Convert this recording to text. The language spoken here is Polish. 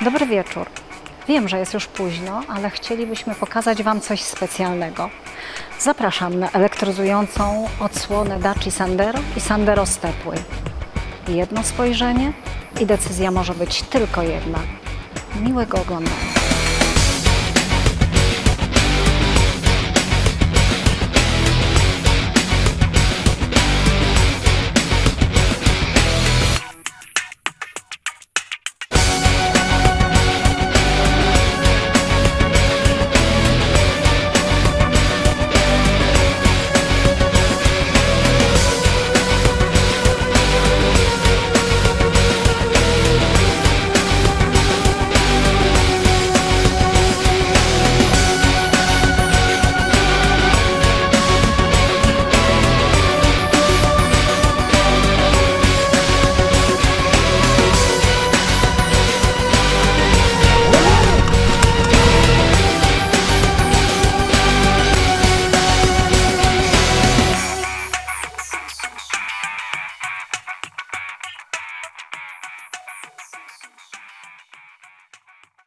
Dobry wieczór. Wiem, że jest już późno, ale chcielibyśmy pokazać Wam coś specjalnego. Zapraszam na elektryzującą odsłonę Daci Sandero i Sandero Stepway. Jedno spojrzenie i decyzja może być tylko jedna. Miłego oglądania.